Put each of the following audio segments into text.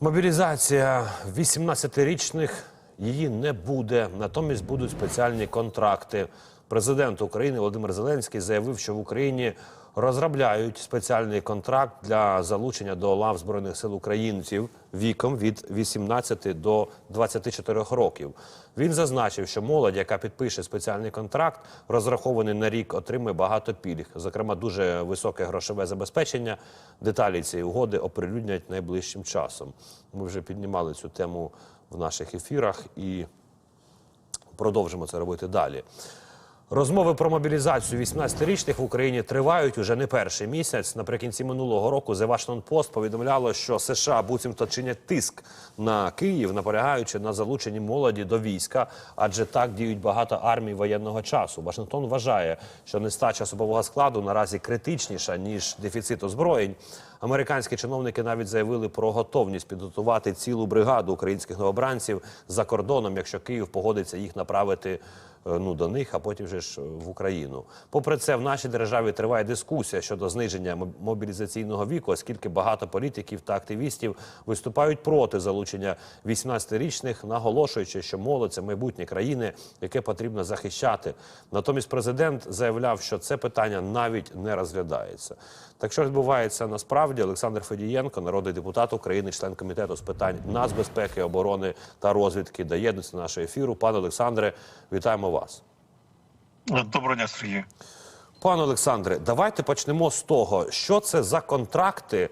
Мобілізація 18-річних її не буде. Натомість будуть спеціальні контракти. Президент України Володимир Зеленський заявив, що в Україні розробляють спеціальний контракт для залучення до лав збройних сил українців віком від 18 до 24 років. Він зазначив, що молодь, яка підпише спеціальний контракт, розрахований на рік, отримує багато пільг, зокрема дуже високе грошове забезпечення. Деталі цієї угоди оприлюднять найближчим часом. Ми вже піднімали цю тему в наших ефірах і продовжимо це робити далі. Розмови про мобілізацію 18-річних в Україні тривають уже не перший місяць. Наприкінці минулого року The Washington Post повідомляло, що США буцімто чинять тиск на Київ, наполягаючи на залученні молоді до війська, адже так діють багато армій воєнного часу. Вашингтон вважає, що нестача особового складу наразі критичніша ніж дефіцит озброєнь. Американські чиновники навіть заявили про готовність підготувати цілу бригаду українських новобранців за кордоном, якщо Київ погодиться їх направити ну до них, а потім вже ж в Україну. Попри це, в нашій державі триває дискусія щодо зниження мобілізаційного віку, оскільки багато політиків та активістів виступають проти залучення 18-річних, наголошуючи, що молодь це майбутнє країни, яке потрібно захищати. Натомість президент заявляв, що це питання навіть не розглядається. Так що відбувається насправді Олександр Федієнко, народний депутат України, член комітету з питань нацбезпеки, оборони та розвідки, доєднується до нашого ефіру. Пане Олександре, вітаємо. Доброго дня, Сергій. Пане Олександре, давайте почнемо з того, що це за контракти,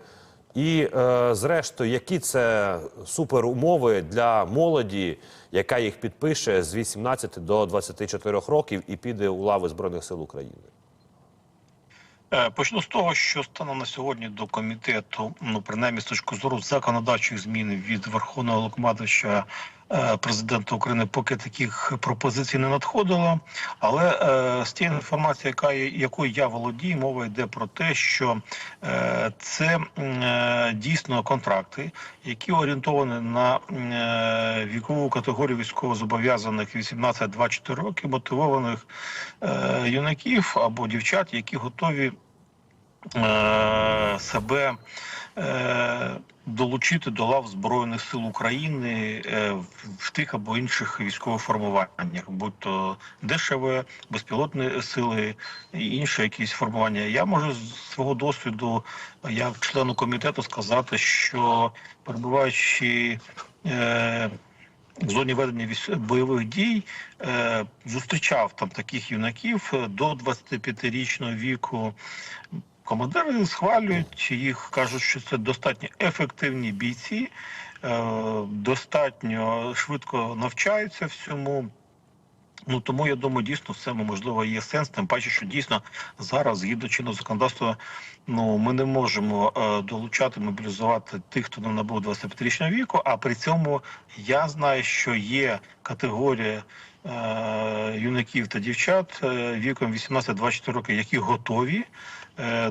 і, е, зрештою, які це суперумови для молоді, яка їх підпише з 18 до 24 років і піде у лави Збройних сил України. Е, Почну з того, що станом на сьогодні до комітету, ну принаймні з точки зору законодавчих змін від Верховного е, президента України, поки таких пропозицій не надходило. Але е, з тієї інформації, яка якою я володію, мова йде про те, що е, це е, дійсно контракти, які орієнтовані на е, вікову категорію військовозобов'язаних 18-24 роки, мотивованих е, юнаків або дівчат, які готові е, себе е, долучити до лав Збройних сил України е, в, тих або інших військових формуваннях, будь то ДШВ, безпілотні сили і інші якісь формування. Я можу з свого досвіду, як члену комітету, сказати, що перебуваючи. Е, в зоні ведення бойових дій е, зустрічав там таких юнаків е, до 25-річного віку. Командири схвалюють їх, кажуть, що це достатньо ефективні бійці, е, достатньо швидко навчаються всьому. Ну тому я думаю, дійсно в цьому можливо є сенс. Тим паче, що дійсно зараз, згідно чинного законодавства, ну ми не можемо е, долучати, мобілізувати тих, хто не набув 25-річного віку. А при цьому я знаю, що є категорія е, юнаків та дівчат е, віком 18-24 роки, які готові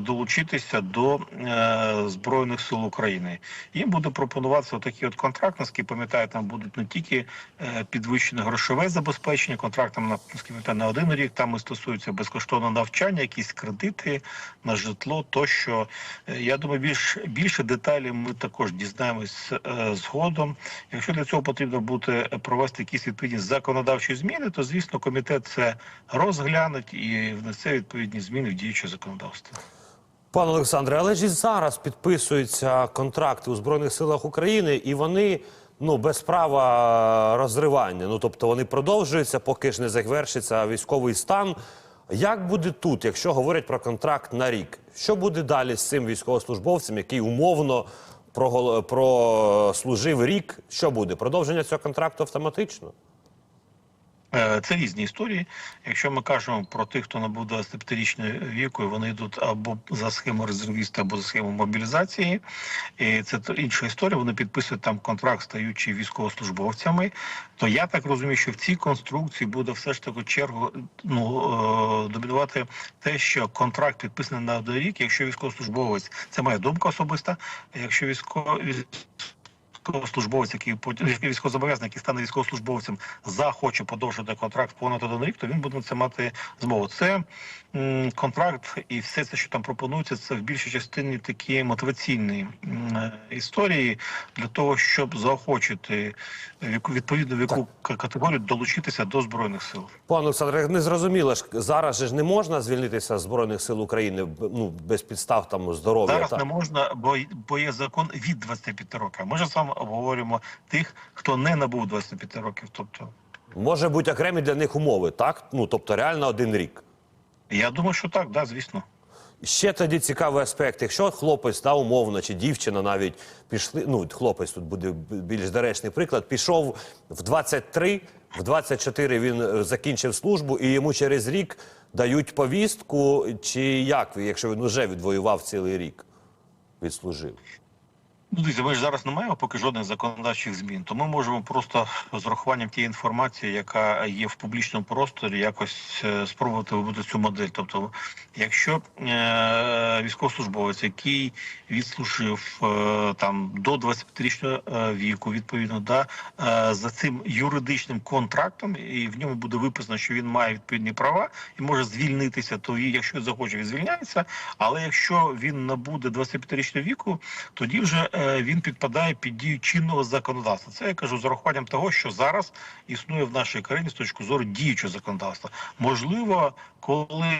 долучитися до е, збройних сил України. Їм буде пропонуватися такий от контракт. Наскільки пам'ятаю, там будуть не тільки е, підвищене грошове забезпечення, контракт там на пам'ятаю, на один рік. Там і стосується безкоштовного навчання, якісь кредити на житло. Тощо Е, я думаю, більш більше деталей ми також дізнаємось е, згодом. Якщо для цього потрібно буде провести якісь відповідні законодавчі зміни, то звісно комітет це розглянуть і внесе відповідні зміни в діюче законодавство. Пане Олександре, але ж і зараз підписуються контракти у Збройних силах України, і вони ну без права розривання. Ну тобто вони продовжуються, поки ж не завершиться військовий стан. Як буде тут, якщо говорять про контракт на рік? Що буде далі з цим військовослужбовцем, який умовно прослужив рік? Що буде? Продовження цього контракту автоматично? Е, Це різні історії. Якщо ми кажемо про тих, хто набув 25-річного віку, вони йдуть або за схемою резервіста, або за схемою мобілізації, і це інша історія. Вони підписують там контракт, стаючи військовослужбовцями. То я так розумію, що в цій конструкції буде все ж таки чергу ну е, домінувати те, що контракт підписаний на один рік. Якщо військовослужбовець, це моя думка особиста. Якщо військовий військовослужбовець, який потім військовозобов'язаний, який стане військовослужбовцем, захоче подовжити контракт понад один рік, то він буде на це мати змогу. Це м, контракт і все це, що там пропонується, це в більшій частині такі мотиваційні м, е, історії для того, щоб заохочити віку відповідну віку к- категорію долучитися до збройних сил. Пане Олександре, не зрозуміло ж зараз же ж не можна звільнитися з збройних сил України ну без підстав там здоров'я. Зараз та- не можна, бо, бо є закон від 25 років. Ми ж саме обговорюємо тих, хто не набув 25 років. Тобто, Може бути окремі для них умови, так? Ну тобто реально один рік. я думаю, що так, да, звісно. Ще тоді цікавий аспект. Якщо хлопець та умовно чи дівчина навіть пішли. Ну хлопець тут буде більш доречний приклад. Пішов в 23, в 24 він е, закінчив службу, і йому через рік дають повістку. Чи як, якщо він вже відвоював цілий рік, відслужив? Ну, дивіться, ми ж зараз не маємо поки жодних законодавчих змін, то ми можемо просто з урахуванням тієї інформації, яка є в публічному просторі, якось е, спробувати вибути цю модель. Тобто, якщо е, військовослужбовець, який відслужив е, там до 25-річного е, віку, відповідно, да, за цим юридичним контрактом, і в ньому буде виписано, що він має відповідні права і може звільнитися, то якщо захоче, він звільняється. Але якщо він набуде 25-річного віку, тоді вже він підпадає під дію чинного законодавства. Це я кажу з урахуванням того, що зараз існує в нашій країні з точки зору діючого законодавства. Можливо, коли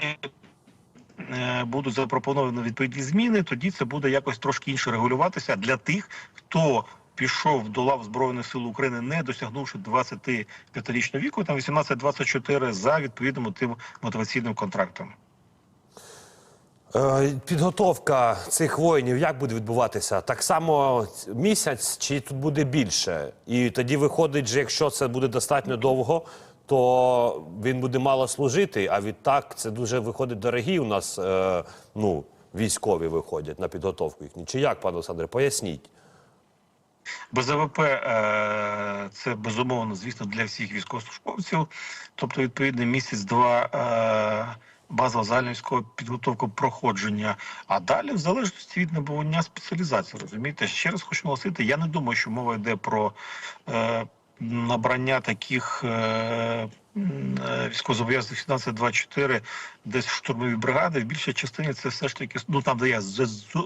е, будуть запропоновані відповідні зміни, тоді це буде якось трошки інше регулюватися для тих, хто. Пішов до лав збройних сил України, не досягнувши 25-річного віку, там 18-24, за відповідним тим мотиваційним контрактом. Е, Підготовка цих воїнів як буде відбуватися? Так само місяць чи тут буде більше? І тоді виходить, що якщо це буде достатньо довго, то він буде мало служити. А відтак це дуже виходить дорогі у нас е, ну, військові виходять на підготовку їхню. Чи як, пане Олександре, поясніть? Без АВП е, це безумовно, звісно, для всіх військовослужбовців. Тобто, відповідно, місяць-два е, базова загальна військова підготовка проходження. А далі, в залежності від набування спеціалізації, розумієте, ще раз хочу наголосити, я не думаю, що мова йде про е, набрання таких. Е, е, Військовозобов'язаних 15-24, десь в штурмовій бригади. В більшій частині це все ж таки ну там, де я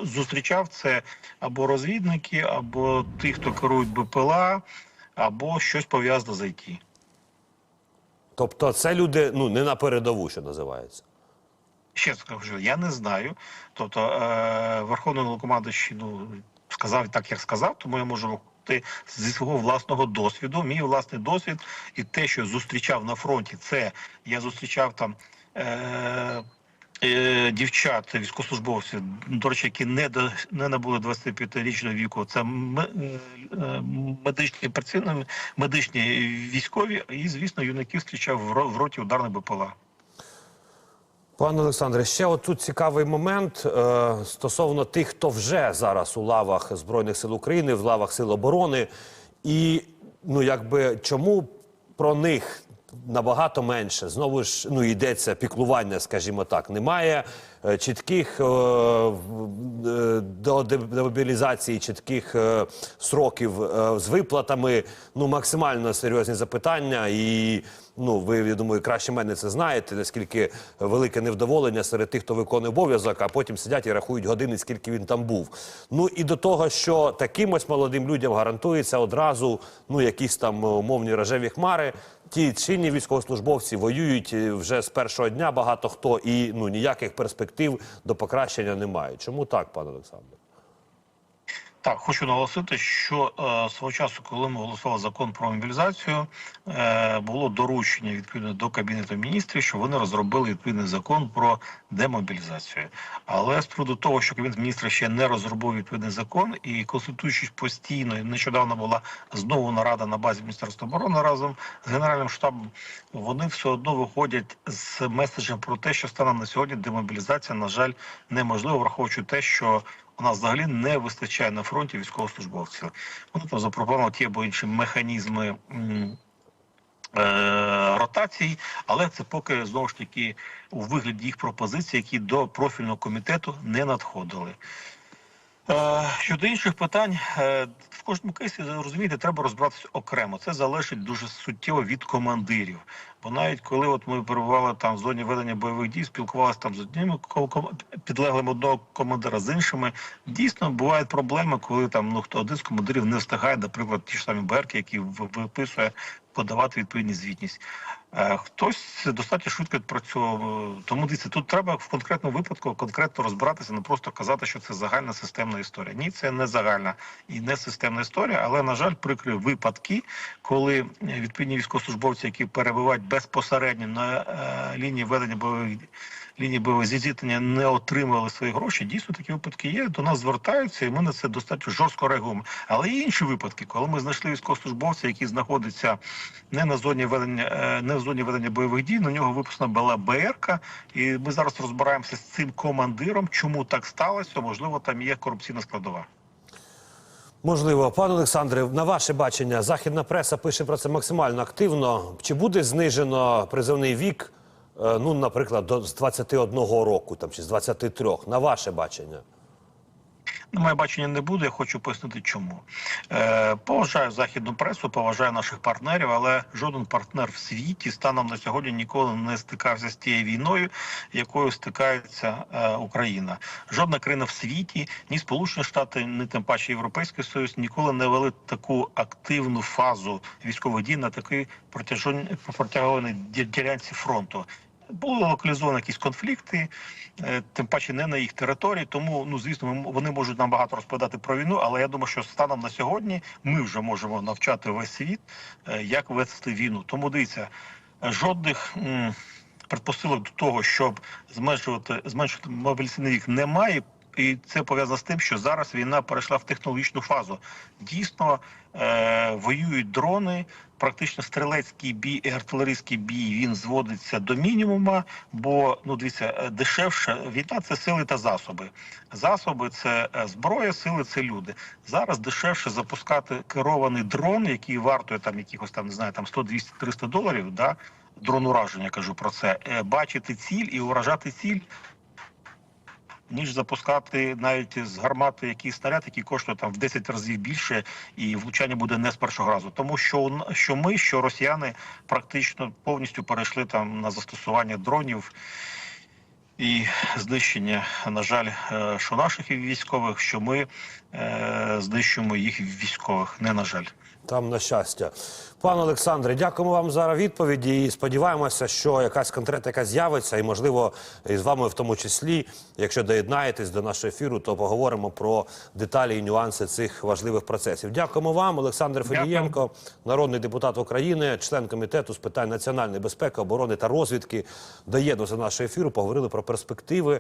зустрічав, це або розвідники, або ті, хто керують БПЛА, або щось пов'язане з ІТ. Тобто це люди ну, не на передову, що називається. Ще раз кажу, я не знаю. Тобто е, Верховний Головнокомандуючий, ну сказав так, як сказав, тому я можу говорити зі свого власного досвіду. Мій власний досвід і те, що зустрічав на фронті, це я зустрічав там. Е, е, Дівчат, військовослужбовців, до речі, які не до не набули 25-річного віку, це е, медичні медичні військові, і звісно, юнаків зустрічав в роті ударної БПЛА. Пане Олександре, ще отут цікавий момент е, стосовно тих, хто вже зараз у лавах Збройних сил України, в лавах Сил оборони. І ну якби чому про них набагато менше? Знову ж ну йдеться піклування, скажімо так. Немає чітких е, е, до демобілізації, чітких е, сроків е, з виплатами. Ну максимально серйозні запитання і. Ну, ви я думаю, краще мене це знаєте, наскільки велике невдоволення серед тих, хто виконує обов'язок, а потім сидять і рахують години, скільки він там був. Ну і до того, що таким ось молодим людям гарантується одразу ну якісь там е, умовні рожеві хмари. Ті чинні військовослужбовці воюють е, вже з першого дня багато хто, і ну ніяких перспектив до покращення немає. Чому так, пане Олександре? Так, хочу наголосити, що е, свого часу, коли ми голосували закон про мобілізацію, е, було доручення відповідно до кабінету міністрів, що вони розробили відповідний закон про демобілізацію. Але з приводу того, що кабінет міністрів ще не розробив відповідний закон, і консультуючись постійно, нещодавно була знову нарада на базі міністерства оборони разом з генеральним штабом, вони все одно виходять з меседжем про те, що станом на сьогодні демобілізація, на жаль, неможлива, враховуючи те, що у нас взагалі не вистачає на фронті військовослужбовців. Вони там запропонували ті або інші механізми. е, Ротацій, але це поки знову ж таки у вигляді їх пропозицій, які до профільного комітету не надходили. Е, Щодо інших питань, е, в кожному кейсі розумієте, треба розбиратися окремо. Це залежить дуже суттєво від командирів. Бо навіть коли от ми перебували там в зоні ведення бойових дій, спілкувалися там з одними ко- одного командира, з іншими, дійсно бувають проблеми, коли там ну хто один з командирів не встигає, наприклад, ті ж самі берки, які виписує подавати відповідні звітність. Е, Хтось достатньо швидко відпрацьовував. Тому дивіться, тут треба в конкретному випадку конкретно розбиратися, не просто казати, що це загальна системна історія. Ні, це не загальна і не системна історія, але на жаль, прикрі випадки, коли відповідні військовослужбовці, які перебувають безпосередньо на е, лінії ведення бойових лінії бойового зіткнення, не отримали свої гроші. Дійсно, такі випадки є. До нас звертаються, і ми на це достатньо жорстко реагуємо. Але є інші випадки, коли ми знайшли військовослужбовця, який знаходиться не на зоні ведення, е, не в зоні ведення бойових дій. На нього виписана була БРК, і ми зараз розбираємося з цим командиром. Чому так сталося? Можливо, там є корупційна складова. Можливо, пане Олександре, на ваше бачення, західна преса пише про це максимально активно. Чи буде знижено призовний вік, ну, наприклад, до з 21 року там чи з 23? На ваше бачення? На моє бачення не буде. Я хочу пояснити, чому е, поважаю західну пресу, поважаю наших партнерів, але жоден партнер в світі станом на сьогодні ніколи не стикався з тією війною, якою стикається е, Україна. Жодна країна в світі, ні Сполучені Штати, ні тим паче Європейський Союз ніколи не вели таку активну фазу військових дій на такій протяжон- протягованій ділянці фронту. Були локалізовані якісь конфлікти, е, тим паче не на їх території. Тому ну звісно, вони можуть нам багато розповідати про війну. Але я думаю, що станом на сьогодні ми вже можемо навчати весь світ, е, як вести війну. Тому дивіться, жодних предпосилок до того, щоб зменшувати зменшити мобілізаційний вік, немає. І це пов'язано з тим, що зараз війна перейшла в технологічну фазу. Дійсно е, воюють дрони, практично стрілецький бій і артилерійський бій він зводиться до мінімума, бо ну дивіться, е, дешевше війна це сили та засоби. Засоби це е, зброя, сили це люди. Зараз дешевше запускати керований дрон, який вартує там якихось там не знаю, там 100, 200, 300 доларів. Да? Дрон ураження кажу про це. Е, Бачити ціль і уражати ціль ніж запускати навіть з гармати якийсь снаряд, який коштує там в 10 разів більше, і влучання буде не з першого разу. Тому що що ми, що росіяни практично повністю перейшли там на застосування дронів. І знищення, на жаль, е, що наших військових, що ми знищуємо їх військових. Не на жаль. Там на щастя. Пане Олександре, дякуємо вам за відповіді і сподіваємося, що якась конкретика з'явиться, і можливо, і з вами в тому числі, якщо доєднаєтесь до нашого ефіру, то поговоримо про деталі і нюанси цих важливих процесів. Дякуємо вам, Олександр Федієнко, народний депутат України, член комітету з питань національної безпеки, оборони та розвідки, доєднувся до нашого ефіру. Поговорили про перспективи